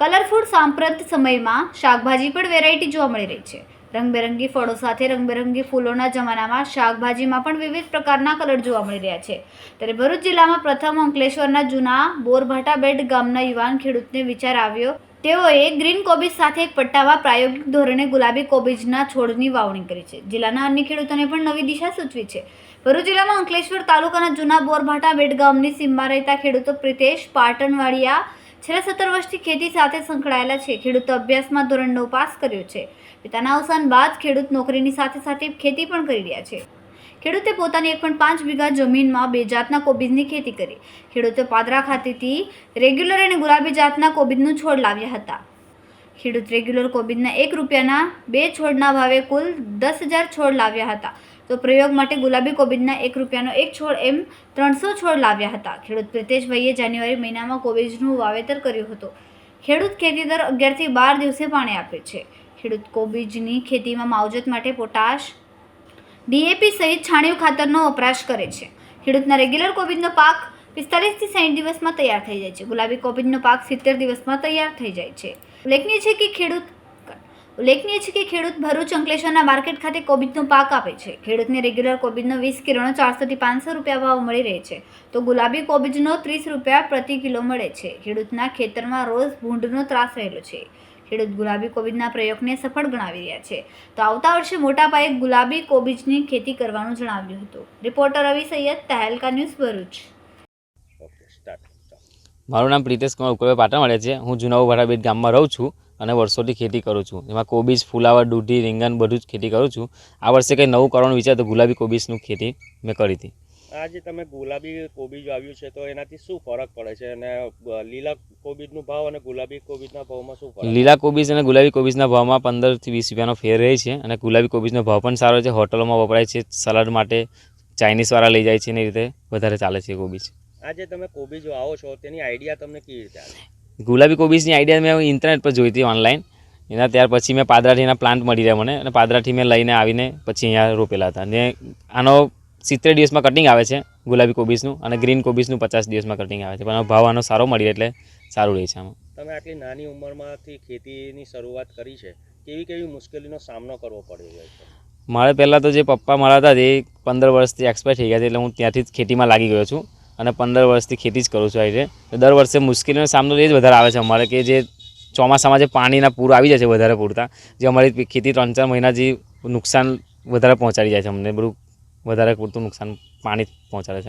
Colourful સાંપ્રત સમયમાં શાકભાજી પણ વેરાયટી જોવા મળી રહી છે. રંગબેરંગી ફળો સાથે રંગબેરંગી ફૂલોના જમાનામાં શાકભાજીમાં પણ વિવિધ પ્રકારના કલર જોવા મળી રહ્યા છે. ત્યારે ભરૂચ જિલ્લામાં પ્રથમ અંકલેશ્વરના જૂના બોરભાટા બેડ ગામના યુવાન ખેડૂતને વિચાર આવ્યો. તેઓએ ગ્રીન કોબીજ સાથે એક પટ્ટામાં પ્રાયોગિક ધોરણે ગુલાબી કોબીજના છોડની વાવણી કરી છે. જિલ્લાના અન્ય ખેડૂતોને પણ નવી દિશા સૂચવી છે. ભરૂચ જિલ્લામાં અંકલેશ્વર તાલુકાના જૂના બોરભાટા બેડ ગામની સીમમાં રહેતા ખેડૂતો પ્રિતેશ પાટણવાડિયા છેલ્લા સત્તર વર્ષથી ખેતી સાથે સંકળાયેલા છે. ખેડૂતો અભ્યાસમાં ધોરણ નવ પાસ કર્યો છે. પિતાના અવસાન બાદ ખેડૂત નોકરીની સાથે સાથે ખેતી પણ કરી રહ્યા છે. ખેડૂતે પોતાની એક પણ પાંચ વીઘા જમીનમાં બે જાતના કોબીજની ખેતી કરી. ખેડૂતે પાદરા ખાતેથી રેગ્યુલર અને ગુલાબી જાતના કોબીજનું છોડ લાવ્યા હતા. ખેડૂત રેગ્યુલર કોબીજના એક રૂપિયાના બે છોડના ભાવે કુલ દસ હજાર છોડ લાવ્યા હતા. તો પ્રયોગ માટે ગુલાબી કોબીજના એક રૂપિયાનો એક છોડ એમ ત્રણસો છોડ લાવ્યા હતા. ખેડૂત પ્રિતેશભાઈએ જાન્યુઆરી મહિનામાં કોબીજનું વાવેતર કર્યું હતું. ખેડૂત ખેતી દર અગિયારથી બાર દિવસે પાણી આપે છે. ખેડૂત કોબીજની ખેતીમાં માવજત માટે પોટાશ ડીએપી સહિત છાણિયું ખાતરનો વપરાશ કરે છે. ખેડૂતના રેગ્યુલર કોબીજનો પાક પિસ્તાલીસથી સાઠ દિવસમાં તૈયાર થઈ જાય છે. ગુલાબી કોબીજનો પાક સિત્તેર દિવસમાં તૈયાર થઈ જાય છે. ઉલ્લેખનીય છે કે ખેડૂત ઉલ્લેખનીય છે કે ખેડૂત ભરૂચ અંકલેશ્વરના માર્કેટ ખાતે કોબીજનો પાક આપે છે. ખેડૂતને રેગ્યુલર કોબીજનો વીસ કિલોનો ચારસોથી પાંચસો રૂપિયા ભાવ મળી રહે છે. તો ગુલાબી કોબીજનો ત્રીસ રૂપિયા પ્રતિ કિલો મળે છે. ખેડૂતના ખેતરમાં રોજ ભૂંડનો ત્રાસ રહેલો છે. ખેડૂત ગુલાબી કોબીજના પ્રયોગને સફળ ગણાવી રહ્યા છે. તો આવતા વર્ષે મોટા પાયે ગુલાબી કોબીજની ખેતી કરવાનું જણાવ્યું હતું. Reporter Ravi Saiyad, Tehelka news Bharuch. મારું નામ પ્રિતેશ કુમાર ઉકળભાઈ મળે છે. હું જૂના ઉભારાબેટ ગામમાં રહું છું. અને વર્ષોથી ખેતી કરું છું. એમાં કોબીજ ફુલાવર દૂધી રીંગણ બધું જ ખેતી કરું છું. આ વર્ષે કંઈ નવું કરવાનું વિચાર તો ગુલાબી કોબીજનું ખેતી મેં કરી હતી. આજે તમે ગુલાબી કોબીજ વાવ્યું છે તો એનાથી શું ફરક પડે છે? અને લીલા કોબીજનો ભાવ અને ગુલાબી કોબીજના ભાવમાં શું ફરક? લીલા કોબીજ અને ગુલાબી કોબીજના ભાવમાં પંદરથી વીસ રૂપિયાનો ફેર રહે છે અને ગુલાબી કોબીજનો ભાવ પણ સારો છે. હોટલોમાં વપરાય છે સલાડ માટે ચાઇનીઝવાળા લઈ જાય છે એની રીતે વધારે ચાલે છે કોબીજ. આજે તમે કોબીજ વાવો છો તેની આઈડિયા તમને કેવી રીતે આવે? ગુલાબી કોબીજની આઈડિયા મેં ઇન્ટરનેટ પર જોઈ હતી ઓનલાઈન એના ત્યાર પછી મેં પાદરાઠીના પ્લાન્ટ મળી રહ્યા મને. અને પાદરાથી મેં લઈને આવીને પછી અહીંયા રોપેલા હતા. ને આનો સિત્તેર દિવસમાં કટિંગ આવે છે ગુલાબી કોબીજનું અને ગ્રીન કોબીજનું પચાસ દિવસમાં કટિંગ આવે છે. પણ ભાવ આનો સારો મળી એટલે સારું રહે છે આમાં. તમે આટલી નાની ઉંમરમાંથી ખેતીની શરૂઆત કરી છે. કેવી કેવી મુશ્કેલીનો સામનો કરવો પડ્યો હોય છે? મારે પહેલાં તો જે પપ્પા મારા હતા તે પંદર વર્ષથી એક્સપાયર થઈ ગયા છે એટલે હું ત્યાંથી જ ખેતીમાં લાગી ગયો છું. અને પંદર વર્ષથી ખેતી જ કરું છું આ રીતે. દર વર્ષે મુશ્કેલીનો સામનો એ જ વધારે આવે છે અમારે કે જે ચોમાસામાં જે પાણીના પૂર આવી જાય છે વધારે પૂરતા, જે અમારી ખેતી ત્રણ ચાર મહિના જે નુકસાન વધારે પહોંચાડી જાય છે અમને. બધું વધારે પૂરતું નુકસાન પાણી પહોંચાડે છે.